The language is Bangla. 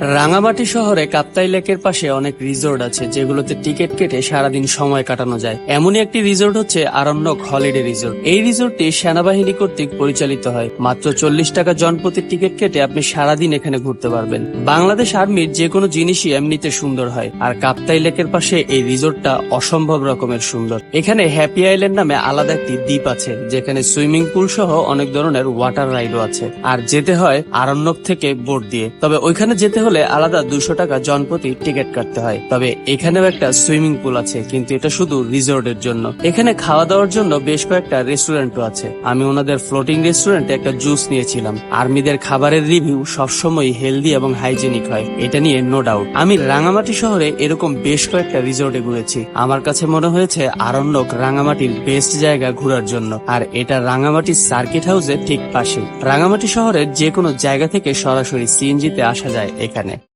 রাঙামাটি শহরে কাপ্তাই লেকের পাশে অনেক রিসোর্ট আছে যেগুলোতে টিকিট কেটে সারাদিন সময় কাটানো যায়। এমনই একটি রিসোর্ট হচ্ছে আরণ্যক হলিডে রিসোর্ট। এই রিসোর্টটি সেনাবাহিনী কর্তৃক পরিচালিত হয়। মাত্র চল্লিশ টাকা জনপ্রতি টিকিট কেটে আপনি সারাদিন এখানে ঘুরতে পারবেন। বাংলাদেশ আর্মির যে কোনো জিনিসই এমনিতে সুন্দর হয়। আর কাপ্তাই লেকের পাশে এই রিসোর্টটা অসম্ভব রকমের সুন্দর। এখানে হ্যাপি আইল্যান্ড নামে আলাদা একটি দ্বীপ আছে, যেখানে সুইমিং পুল সহ অনেক ধরনের ওয়াটার রাইডও আছে। আর যেতে হয় আরণ্যক থেকে বোট দিয়ে। তবে ওইখানে যেতে হলে আলাদা দুশো টাকা জনপ্রতি টিকিট কাটতে হয়। তবে এখানেও একটা সুইমিং পুল আছে, কিন্তু এটা শুধু রিসোর্টের জন্য। এখানে খাওয়া দাওয়ার জন্য বেশ কয়েকটা রেস্টুরেন্টও আছে। আমি ওনাদের ফ্লোটিং রেস্টুরেন্টে একটা জুস নিয়েছিলাম। আর্মিদের খাবারের রিভিউ সবসময় হেলদি এবং হাইজেনিক হয়, এটা নিয়ে নো ডাউট। আমি রাঙামাটি শহরে এরকম বেশ কয়েকটা রিসোর্টে ঘুরেছি। আমার কাছে মনে হয়েছে আরণ্যক রাঙামাটির বেস্ট জায়গা ঘোরার জন্য, আর এটা রাঙামাটি সার্কিট হাউসের ঠিক পাশে রাঙামাটি শহরের যে কোনো জায়গা থেকে সরাসরি সিএনজিতে আসা যায় এখানে।